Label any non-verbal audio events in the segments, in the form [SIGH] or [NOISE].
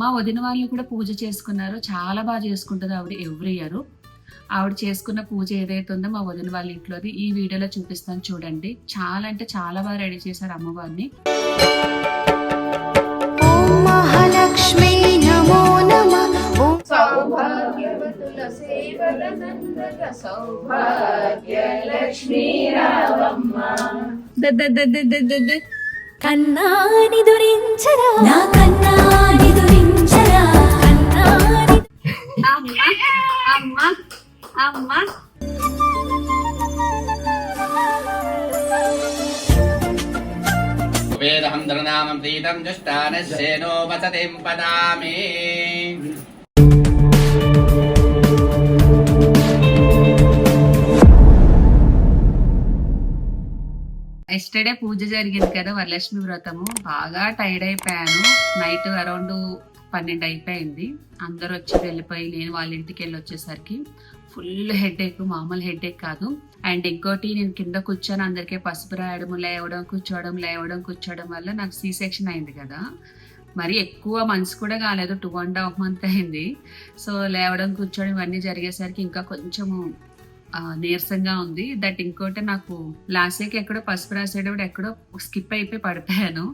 మా వదిన వాళ్ళు కూడా పూజ చేసుకున్నారు చాలా బాగా చేసుకుంటుంది ఆవిడ ఎవ్రీ ఇయర్. ఆవిడ చేసుకున్న పూజ ఏదైతే ఉందో మా వదిన వాళ్ళ ఇంట్లోది ఈ వీడియోలో చూపిస్తాను చూడండి. చాలా అంటే చాలా బాగా రెడీ చేశారు అమ్మవారిని. కన్నాని దొరించరా. నా కన్నాని దురించరా వేదహం ప్రీతం దుష్టానశ్యేనో వసతిం పదామి. ఎస్టర్డే పూజ జరిగింది కదా వరలక్ష్మి వ్రతము. బాగా టైర్డ్ అయిపోయాను. నైట్ అరౌండ్ పన్నెండు అయిపోయింది. అందరూ వచ్చి వెళ్ళిపోయి నేను వాళ్ళ ఇంటికి వెళ్ళి వచ్చేసరికి ఫుల్ హెడ్ ఎక్ మామూలు హెడ్ ఎక్ కాదు. అండ్ ఇంకోటి నేను కింద కూర్చొని అందరికీ పసుపు రాయడం లేవడం కూర్చోవడం లేవడం కూర్చోవడం వల్ల నాకు సీ సెక్షన్ అయింది కదా. మరి ఎక్కువ మంత్స్ కూడా కాలేదు టూ అండ్ హాఫ్ మంత్ అయింది. సో లేవడం కూర్చోవడం ఇవన్నీ జరిగేసరికి ఇంకా కొంచెము నీరసంగా ఉంది. దట్ ఇంకోటి నాకు లాస్ట్ ఎక్కడో పసుపు రాసేటప్పుడు ఎక్కడో స్కిప్ అయిపోయి పడిపోయాను.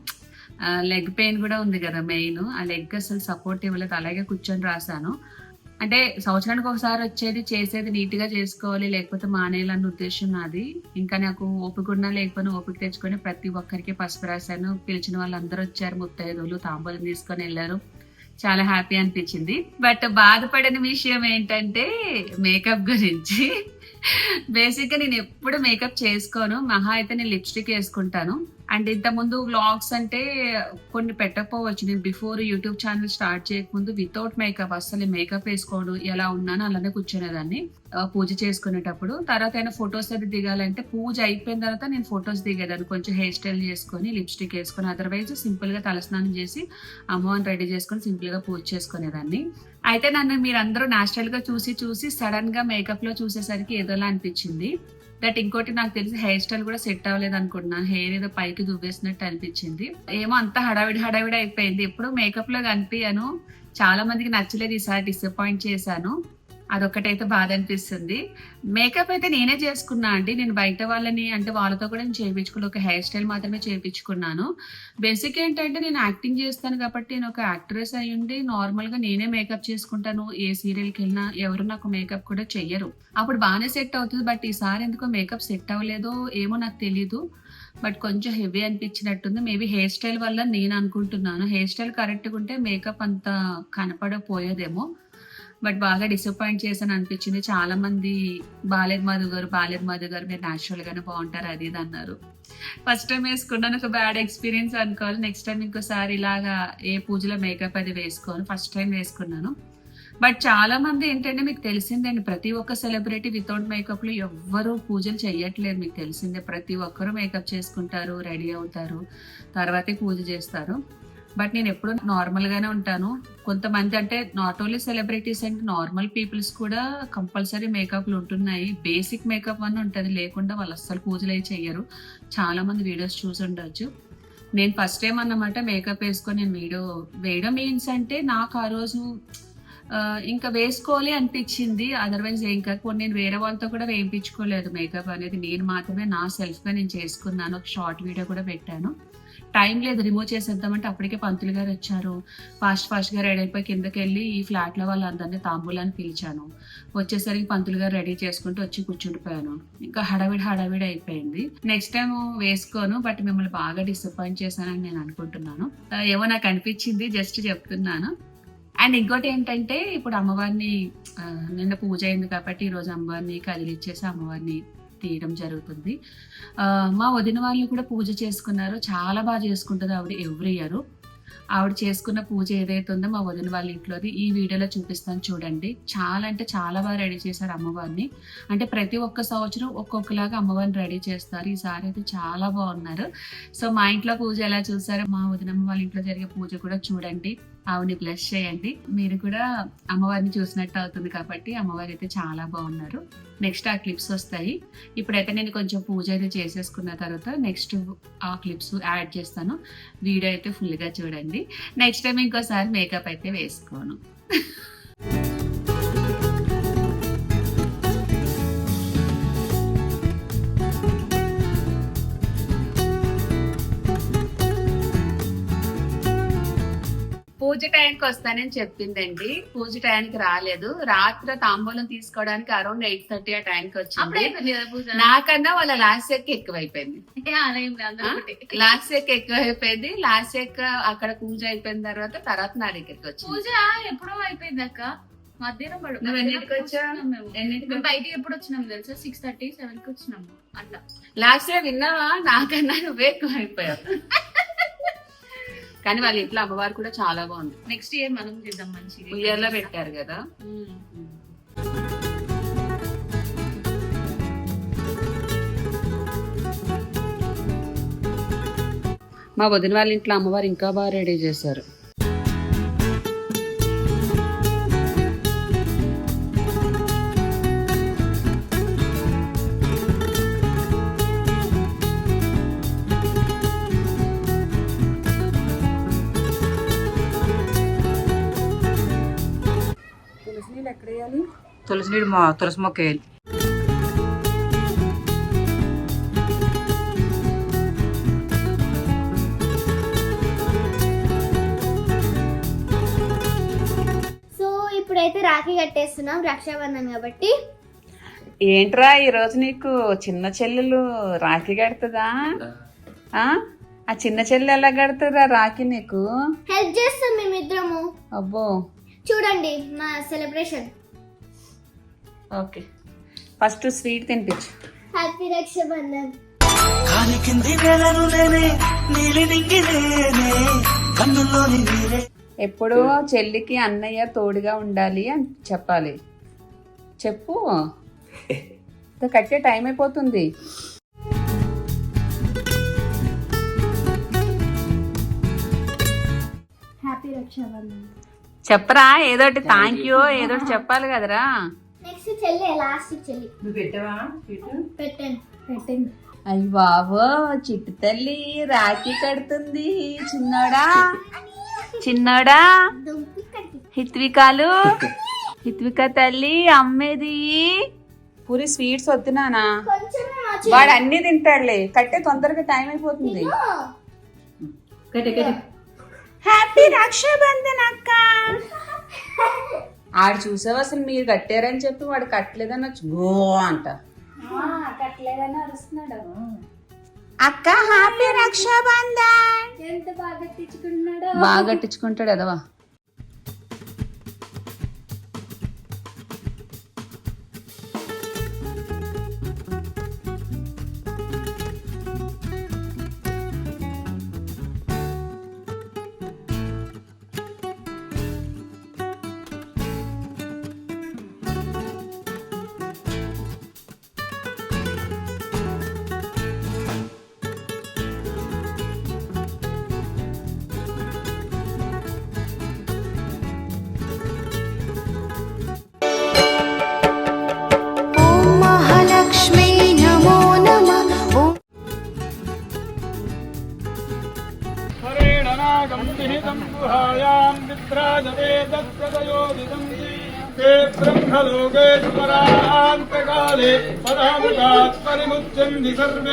లెగ్ పెయిన్ కూడా ఉంది కదా మెయిన్ ఆ లెగ్ అసలు సపోర్ట్ ఇవ్వలేదు. అలాగే కూర్చొని రాశాను. అంటే సంవత్సరానికి ఒకసారి వచ్చేది చేసేది నీట్గా చేసుకోవాలి లేకపోతే మానేయాలన్న ఉద్దేశం నాది. ఇంకా నాకు ఓపిక ఉన్నా లేకపోయినా ఓపిక తెచ్చుకొని ప్రతి ఒక్కరికి పసుపు రాశాను. పిలిచిన వాళ్ళందరూ వచ్చారు ముత్తైదులు తాంబూలం తీసుకొని వెళ్ళారు. చాలా హ్యాపీ అనిపించింది. బట్ బాధపడిన విషయం ఏంటంటే మేకప్ గురించి. బేసిక్గా నేను ఎప్పుడు మేకప్ చేసుకోను. మహా అయితే నేను లిప్స్టిక్ వేసుకుంటాను. అండ్ ఇంత ముందు వ్లాగ్స్ అంటే కొన్ని పెట్టకపోవచ్చు. నేను బిఫోర్ యూట్యూబ్ ఛానల్ స్టార్ట్ చేయకముందు వితౌట్ మేకప్ అసలు మేకప్ వేసుకోవడం ఎలా ఉన్నాను అలానే కూర్చునేదాన్ని. పూజ చేసుకునేటప్పుడు. తర్వాత అయినా ఫొటోస్ అది దిగాలంటే పూజ అయిపోయిన తర్వాత నేను ఫొటోస్ దిగేదాన్ని. కొంచెం హెయిర్ స్టైల్ చేసుకొని లిప్స్టిక్ వేసుకొని అదర్వైజ్ సింపుల్గా తలస్నానం చేసి అమ్మవారిని రెడీ చేసుకొని సింపుల్గా పూజ చేసుకునేదాన్ని. అయితే నన్ను మీరందరూ నాచురల్గా చూసి చూసి సడన్గా మేకప్లో చూసేసరికి ఏదోలా అనిపించింది. దట్ ఇంకోటి నాకు తెలిసి హెయిర్ స్టైల్ కూడా సెట్ అవ్వలేదు అనుకుంటున్నాను హెయిర్ ఏదో పైకి దువ్వేసినట్టు అనిపించింది. ఏమో అంత హడావిడి హడావిడి అయిపోయింది. ఎప్పుడు మేకప్లో కనిపించాను చాలా మందికి నచ్చలేదు ఈసారి డిసప్పాయింట్ చేశాను. అదొక్కటైతే బాధ అనిపిస్తుంది మేకప్ అయితే నేనే చేసుకున్నా అండి. నేను బయట వాళ్ళని అంటే వాళ్ళతో కూడా నేను చేయించుకున్న ఒక హెయిర్ స్టైల్ మాత్రమే చేయించుకున్నాను. బేసిక్ ఏంటంటే నేను యాక్టింగ్ చేస్తాను కాబట్టి నేను ఒక యాక్ట్రెస్ అయి ఉండి నార్మల్గా నేనే మేకప్ చేసుకుంటాను. ఏ సీరియల్కి వెళ్ళినా ఎవరు నాకు మేకప్ కూడా చెయ్యరు. అప్పుడు బాగానే సెట్ అవుతుంది. బట్ ఈసారి ఎందుకో మేకప్ సెట్ అవ్వలేదో ఏమో నాకు తెలీదు. బట్ కొంచెం హెవీ అనిపించినట్టుంది. మేబీ హెయిర్ స్టైల్ వల్ల నేను అనుకుంటున్నాను. హెయిర్ స్టైల్ కరెక్ట్గా ఉంటే మేకప్ అంత కనపడపోయేదేమో. బట్ బాగా డిసప్పాయింట్ చేశాను అనిపించింది. చాలా మంది బాలేదు మధు గారు బాలేదు మధు గారు మీరు న్యాచురల్ గానే బాగుంటారు అది ఇది అన్నారు. ఫస్ట్ టైం వేసుకున్నాను ఒక బ్యాడ్ ఎక్స్పీరియన్స్ అనుకోవాలి. నెక్స్ట్ టైం ఇంకోసారి ఇలాగా ఏ పూజలో మేకప్ అది వేసుకోను ఫస్ట్ టైం వేసుకున్నాను. బట్ చాలా మంది ఏంటంటే మీకు తెలిసిందండి ప్రతి ఒక్క సెలబ్రిటీ వితౌట్ మేకప్లో ఎవ్వరూ పూజలు చేయట్లేదు మీకు తెలిసిందే. ప్రతి ఒక్కరూ మేకప్ చేసుకుంటారు రెడీ అవుతారు తర్వాతే పూజ చేస్తారు. బట్ నేను ఎప్పుడు నార్మల్ గానే ఉంటాను. కొంతమంది అంటే not only celebrities and normal peoples కూడా కంపల్సరీ మేకప్లు ఉంటున్నాయి. బేసిక్ మేకప్ అని ఉంటుంది. లేకుండా వాళ్ళు అస్సలు పూజలు అయి చెయ్యరు. చాలా మంది వీడియోస్ చూసి ఉండొచ్చు. నేను ఫస్ట్ టైం అన్నమాట మేకప్ వేసుకొని నేను వీడియో వేయడం. మీన్స్ అంటే నాకు ఆ రోజు ఇంకా వేసుకోవాలి అనిపించింది. అదర్వైజ్ ఏం కాకపోతే నేను వేరే వాళ్ళతో కూడా వేయించుకోలేదు మేకప్ అనేది. నేను మాత్రమే నా సెల్ఫ్గా నేను చేసుకున్నాను. ఒక షార్ట్ వీడియో కూడా పెట్టాను. టైం లేదు రిమూవ్ చేసేద్దామంటే అప్పటికే పంతులు గారు వచ్చారు. ఫాస్ట్ ఫాస్ట్గా రెడీ అయిపోయి కిందకి వెళ్ళి ఈ ఫ్లాట్లో వాళ్ళందరినీ తాంబూలాన్ని పిలిచాను. వచ్చేసరికి పంతులు గారు రెడీ చేసుకుంటూ వచ్చి కూర్చుండిపోయాను. ఇంకా హడావిడి హడావిడి అయిపోయింది. నెక్స్ట్ టైం వేసుకోను బట్ మిమ్మల్ని బాగా డిసప్పాయింట్ చేశానని నేను అనుకుంటున్నాను. ఏమో నాకు అనిపించింది జస్ట్ చెప్తున్నాను. అండ్ ఇంకోటి ఏంటంటే ఇప్పుడు అమ్మవారిని నిన్న పూజ అయింది కాబట్టి ఈరోజు అమ్మవారిని కదిలిచ్చేసి అమ్మవారిని తీయడం జరుగుతుంది. మా వదిన వాళ్ళు కూడా పూజ చేసుకున్నారు చాలా బాగా చేసుకుంటుంది ఆవిడ ఎవ్రీ ఇయర్. ఆవిడ చేసుకున్న పూజ ఏదైతే ఉందో మా వదిన వాళ్ళ ఇంట్లోది ఈ వీడియోలో చూపిస్తాను చూడండి. చాలా అంటే చాలా బాగా రెడీ చేశారు అమ్మవారిని. అంటే ప్రతి ఒక్క సంవత్సరం ఒక్కొక్కలాగా అమ్మవారిని రెడీ చేస్తారు. ఈసారి అయితే చాలా బాగున్నారు. సో మా ఇంట్లో పూజ ఎలా చూసారో మా వదినమ్మ వాళ్ళ ఇంట్లో జరిగే పూజ కూడా చూడండి. ఆవిడని బ్లెస్ చేయండి. మీరు కూడా అమ్మవారిని చూసినట్టు అవుతుంది కాబట్టి అమ్మవారు అయితే చాలా బాగున్నారు. నెక్స్ట్ ఆ క్లిప్స్ వస్తాయి. ఇప్పుడైతే నేను కొంచెం పూజ అయితే చేసేసుకున్న తర్వాత నెక్స్ట్ ఆ క్లిప్స్ యాడ్ చేస్తాను. వీడియో అయితే ఫుల్గా చూడండి. నెక్స్ట్ టైం ఇంకోసారి మేకప్ అయితే వేసుకోను. [LAUGHS] పూజ టైంకి వస్తానని చెప్పిందండి. పూజ టైంకి రాలేదు. రాత్రి తాంబూలం తీసుకోవడానికి అరౌండ్ ఎయిట్ థర్టీ ఆ టైంకి వచ్చింది. నాకన్నా వాళ్ళ లాస్ట్ ఎక్ ఎక్కువైపోయింది. లాస్ట్ ఎక్ ఎక్కువైపోయింది. లాస్ట్ ఎక్ అక్కడ పూజ అయిపోయిన తర్వాత తర్వాత నా దగ్గరికి వచ్చింది. పూజ ఎప్పుడో అయిపోయింది అక్క. మధ్యాహ్నం బయటికి ఎప్పుడు వచ్చినాం తెలుసా? సిక్స్ థర్టీ సెవెన్కి వచ్చినాము అట్లా. లాస్ట్ ఇయర్ విన్నావా? నాకన్నా నువ్వే ఎక్కువ అయిపోయావు [LAUGHS] కానీ వాళ్ళ ఇంట్లో అమ్మవారు కూడా చాలా బాగుంది. నెక్స్ట్ ఇయర్ మనం చేద్దాం మంచిగా ఉయ్యాల్లో పెట్టారు కదా. మా వదిన వాళ్ళ ఇంట్లో అమ్మవారు ఇంకా బాగా రెడీ చేశారు. తులసి నీళ్ళు మా తులసి మొక్క వేయాలి. సో ఇప్పుడైతే రాఖీ కట్టేస్తున్నాం రక్షాబంధన్ కాబట్టి. ఏంట్రా ఈ రోజు నీకు చిన్న చెల్లెలు రాఖీ కడుతుందా? ఆ? ఆ చిన్న చెల్లెలు ఎలా కడుతుందా రాఖీ నీకు? హెల్ప్ చేస్తాం మేమిద్దరము. అబ్బో. చూడండి మా సెలబ్రేషన్ ఓకే. ఫస్ట్ స్వీట్ తినిపించు. హ్యాపీ రక్షాబంధన్. కాలి కింది నెలను నేనే నీలి నింగి నేనే కన్నుల్లోని నీరే ఎప్పుడూ చెల్లికి అన్నయ్య తోడుగా ఉండాలి అని చెప్పాలి. చెప్పు. ఇంకా కట్టే టైం అయిపోతుంది. హ్యాపీ రక్షాబంధన్. చెప్పరా ఏదోటి థ్యాంక్ యూ ఏదోటి చెప్పాలి కదరా. నెక్స్ట్ చెల్లి లాస్ట్ చెల్లి. నువ్వు పెట్టావా? పెట్టండి పెట్టండి అయ్యి బాబో చిట్టు తల్లి రాఖీ కడుతుంది. చిన్నోడా? చిన్నోడా? హిత్వికాలు? హిత్విక తల్లి అమ్మేది? పూరి స్వీట్స్ వద్దునానా వాడు అన్ని తింటాడులే. కట్టే తొందరగా టైం అయిపోతుంది. హ్యాపీ రక్షాబంధన్ అక్క. [LAUGHS] ఆడు చూసావు అసలు మీరు కట్టారని చెప్పి వాడు కట్టలేదని వచ్చి గో అంట. కట్టలేదని అరుస్తున్నాడు. అక్క హ్యాపీ రక్షాబంధన్. ఎంత బాగా కట్టించుకుంటాడు ఎదవా? तम् गुहायाम् विद्राजते ब्रह्मलोकेश्वरान्तकाले परिमुच्यन्ति सर्वे।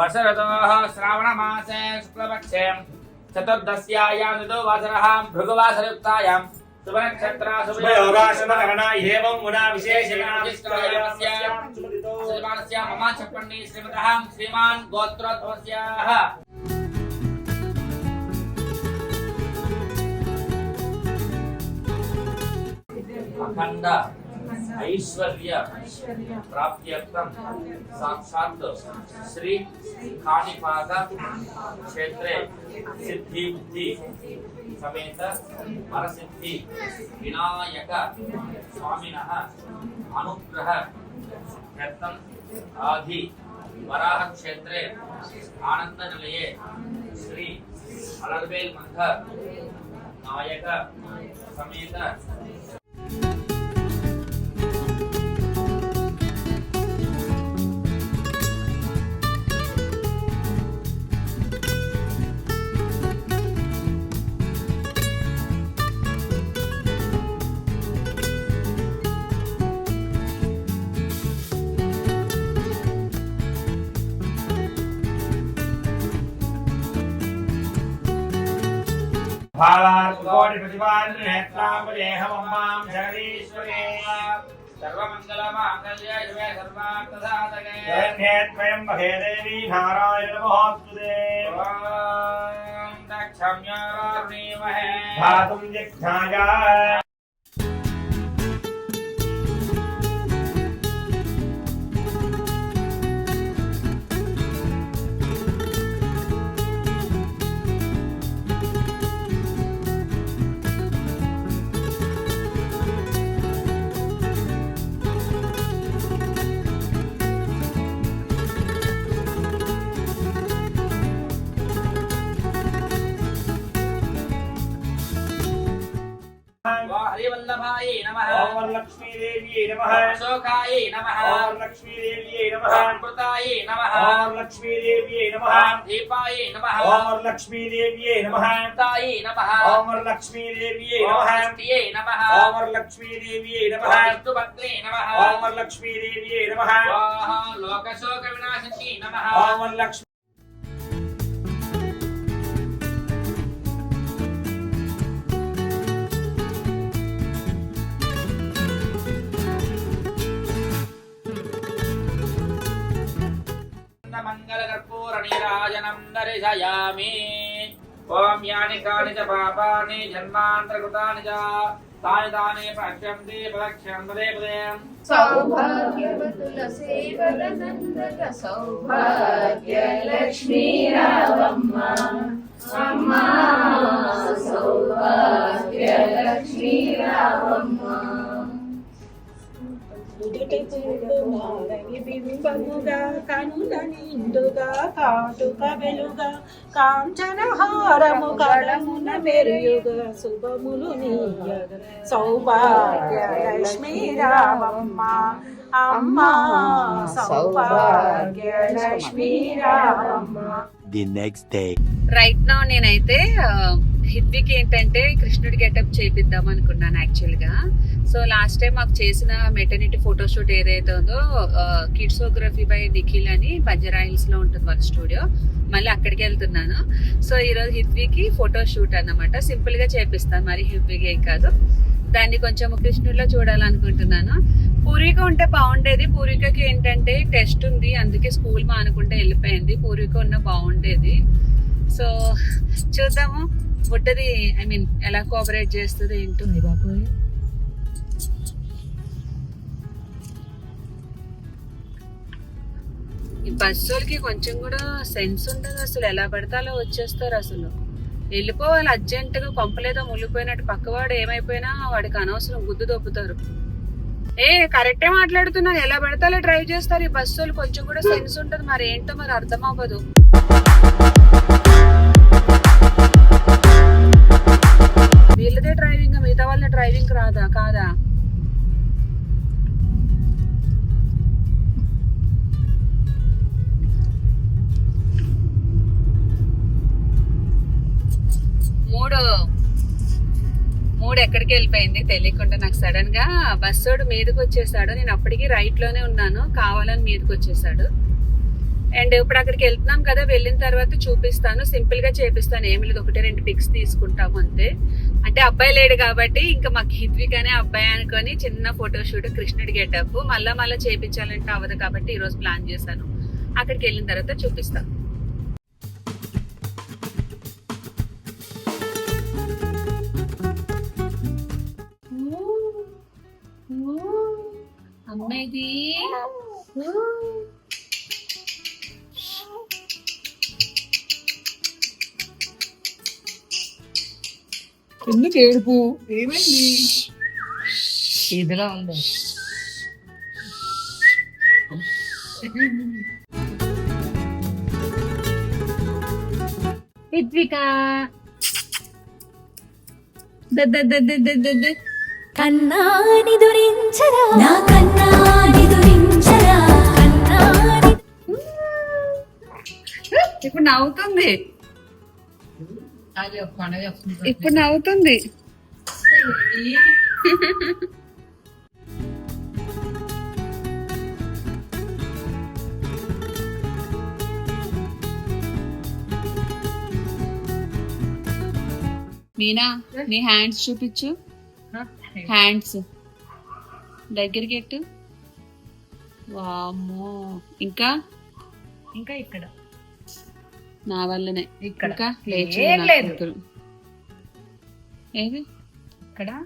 वर्षरतोः श्रावणमासे शुक्लपक्षे चतुर्दश्यायां ऋतुवासरः भृगुवासरयुक्तायां शुभनक्षत्राशुभयोगाशुभकरणाह्येवं मुना विशेषमानस्य मम चपण्डी श्रीमतः श्रीमान् गोत्रोद्भवस्याः अखण्ड ऐश्वर्य प्राप्त्यर्थं साक्षात् श्री काणिपाक क्षेत्रे सिद्धि बुद्धि समेत वरसिद्धि विनायक स्वामिनः अनुग्रह व्यर्थम् आदि वराह क्षेत्रे आनन्दनिलये श्री अलर्वेल् मन्थ नायक समेत भावार्कोटिप्रतिपान्नेत्रामदेहमम्मां जगदीश्वरे सर्वमङ्गलमाङ्गल्ये शिवे सर्वार्थसाधके जगन्नेत्रयम्बके देवी नारायण नमोऽस्तुते ॐ दक्षम्यारुणीमहे धातुं जिघ्नाय वरलक्ष्मीदेव्यै नमः अशोकायै नमः ॐ वरलक्ष्मीदेव्यै नमः अमृतायै नमः ॐ वरलक्ष्मीदेव्यै नमः दीपायै नमः ॐ वरलक्ष्मीदेव्यै नमः अमृतायै नमः ॐ वरलक्ष्मीदेव्यै ॐ नमः षष्ट्यै नमः ॐ वरलक्ष्मीदेव्यै नमः विष्णुपत्न्यै नमः ॐ वरलक्ष्मीदेव्यै नमः स्वाहा लोकशोकविनाशिन्यै नमः ॐ वरलक्ष्मी మంగళకర్పూరనీరాజనం దర్శయామి ఓం యాని కాని చ పాపాని జన్మాంతరకృతాని చ. తాని తాని ప్రక్షంతి ప్రక్షం పదే పదే. సౌభాగ్యవతుల సేవలనందక సౌభాగ్య లక్ష్మీ రావమ్మ నుదుటి చూపు బింబముగా కనుల నిండుగా కాటుక వెలుగా కాంచన హారము కడమున మెరుగుగా శుభములు నీయగ సౌభాగ్య లక్ష్మీ రామమ్మ అమ్మ Saubhagya Lakshmi Ramamma the next day right నా నేనైతే uh, ఆ, ఏంటంటే కృష్ణుడి గెటప్ చేపిద్దాం అనుకున్నాను యాక్చువల్గా సో లాస్ట్ టైం మాకు చేసిన మెటర్నిటీ ఫోటోషూట్ ఏదైతే ఉందో కిడ్సోగ్రఫీ బై నిఖిల్ అని బంజరాయిల్స్లో ఉంటుంది వాళ్ళ స్టూడియో మళ్ళీ అక్కడికి వెళ్తున్నాను. సో ఈరోజు హిత్వికి ఫోటోషూట్ అన్నమాట. సింపుల్గా చేపిస్తాను. మరి హిత్వికి ఏం కాదు. దాన్ని కొంచెం కృష్ణుడిలో చూడాలనుకుంటున్నాను. పూర్విక ఉంటే బాగుండేది. పూర్వికకి ఏంటంటే టెస్ట్ ఉంది. అందుకే స్కూల్ మానుకుంటే వెళ్ళిపోయింది. పూర్విక ఉన్న బాగుండేది. సో చూద్దాము. బుడ్డది ఐ మీన్ ఎలా కోఆపరేట్ చేస్తుంది ఏంటుంది బాబు. ఈ బస్సులకి కొంచెం కూడా సెన్స్ ఉండదు అసలు. ఎలా పడితే అలా వచ్చేస్తారు అసలు. వెళ్ళిపోవాలి అర్జెంటుగా కొంపలేదో మునిగిపోయినట్టు పక్కవాడు ఏమైపోయినా వాడికి అనవసరం గుద్దు దొప్పుతారు ఏ కరెక్టే మాట్లాడుతున్నాను ఎలా పడితే అలా డ్రైవ్ చేస్తారు. ఈ బస్సులు కొంచెం కూడా సెన్స్ ఉంటుంది మరి ఏంటో మరి అర్థం అవ్వదు. వీళ్ళదే డ్రైవింగ్ మిగతా వాళ్ళ డ్రైవింగ్ రాదా కాదా? మూడు. మూడు ఎక్కడికి వెళ్ళిపోయింది తెలియకుండా నాకు సడన్గా బస్సోడు మీదకి వచ్చేసాడు. నేను అప్పటికి రైట్లోనే ఉన్నాను. కావాలని మీదకి వచ్చేసాడు. అండ్ ఇప్పుడు అక్కడికి వెళ్తున్నాం కదా వెళ్ళిన తర్వాత చూపిస్తాను. సింపుల్గా చేపిస్తాను. ఏమి లేదు. ఒకటి రెండు పిక్స్ తీసుకుంటాము అంతే. అంటే అబ్బాయి లేడు కాబట్టి ఇంకా మాకు హిత్విక్ అనే అబ్బాయి అనుకొని చిన్న ఫోటో షూట్ కృష్ణుడి గెటప్ మళ్ళా మళ్ళీ చేపించాలంటే అవ్వదు కాబట్టి ఈ రోజు ప్లాన్ చేశాను. అక్కడికి వెళ్ళిన తర్వాత చూపిస్తాను. అమ్మాయిది. ఎందుకు ఏడుపు? ఏమైంది? ఇదిలా ఉంది? హిత్విక ద ద ద ద ద ద ద. కన్నాని దురించరా? నా కన్నాని దురించరా? కన్నాని ఇప్పుడు నవ్వుతుంది. ఇప్పుడు నవ్వుతుంది. మీనా నీ హ్యాండ్స్ చూపించు. హ్యాండ్స్. దగ్గరికి ఎట్టు. వామ్మో. ఇంకా? ఇంకా ఇక్కడ. నా వల్లనే. ఇక్కడ. ఇంకా లేచి. ఏది? ఇక్కడ.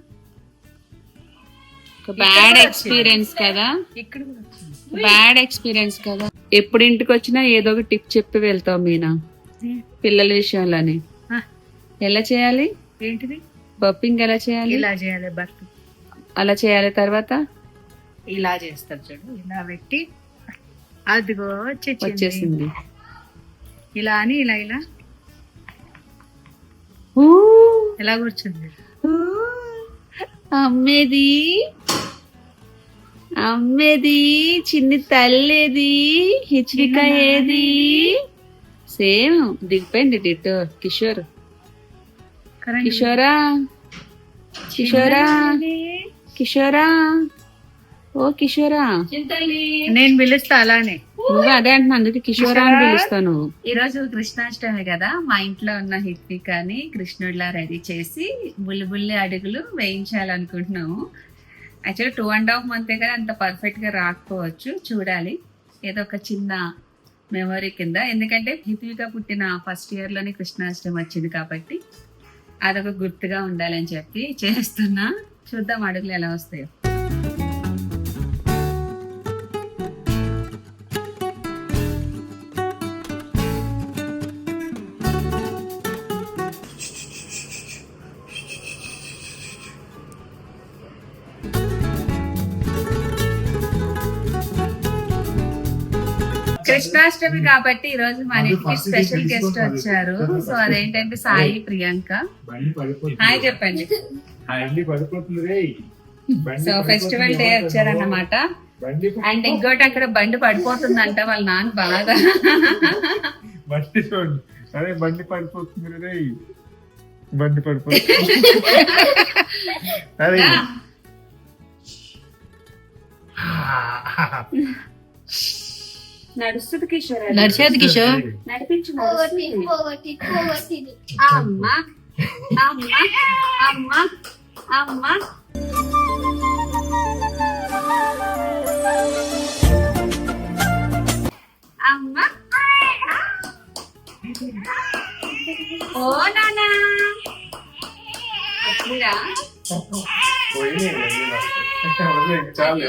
బ్యాడ్ ఎక్స్పీరియన్స్ కదా. బ్యాడ్ ఎక్స్పీరియన్స్ కదా. ఎప్పుడు ఇంటికి వచ్చినా ఏదో ఒక టిప్ చెప్పి వెళ్తావు మీనా. పిల్లల విషయంలోని. ఎలా చేయాలి? ఏంటిది? బప్పింగ్ ఎలా చేయాలి? ఇలా చేయాలి భర్త అలా చేయాలి తర్వాత? ఇలా చేస్తారు చూడు. ఇలా పెట్టి. అదిగో వచ్చేసింది. ఇలా అని ఇలా ఇలా. ఎలా కూర్చుంది అమ్మేది. అమ్మేది. చిన్ని తల్లేది. హిచ్విక ఏది. సేమ్. దిగిపోయింది డిట్టో కిషోర్. కిషోరా. కిషోరా. కిషోరా. ఓ కిషోరా. నేను పిలుస్తా అలానే. నువ్వు అదే అంటున్నా అందుకే కిషోరా అని పిలుస్తాను. ఈ రోజు కృష్ణాష్టమి కదా మా ఇంట్లో ఉన్న హిత్వికాని కృష్ణుడిలా రెడీ చేసి బుల్లి బుల్లి అడుగులు వేయించాలనుకుంటున్నాము. యాక్చువల్లీ టూ అండ్ హాఫ్ మంతే కదా అంత పర్ఫెక్ట్గా రాకపోవచ్చు చూడాలి. ఏదో ఒక చిన్న మెమరీ కింద. ఎందుకంటే హిత్విక పుట్టిన ఫస్ట్ ఇయర్లోనే కృష్ణాష్టమి వచ్చింది కాబట్టి అదొక గుర్తుగా ఉండాలని చెప్పి చేస్తున్నా. చూద్దాం అడుగులు ఎలా వస్తాయో. కృష్ణాష్టమి కాబట్టి ఈ రోజు మన ఇంటికి స్పెషల్ గెస్ట్ వచ్చారు. సో అదేంటంటే సాయి ప్రియాంక. హాయ్ చెప్పండి. సో ఫెస్టివల్ డే వచ్చారన్నమాట. అండ్ ఇంకోటి అక్కడ బండి పడిపోతుందంట వాళ్ళ నాన్న బాగా బండి చూడండి అరే బండి పడిపోతుంది రే. బండి పడిపోతుంది. అరే నడుస్తుంది కిషోర్ నడిచేది కిషోర్. నడిపించు అమ్మ అమ్మ అమ్మ అమ్మ. అమ్మ. ఓ నానా. వచ్చిరా [LAUGHS] చాలు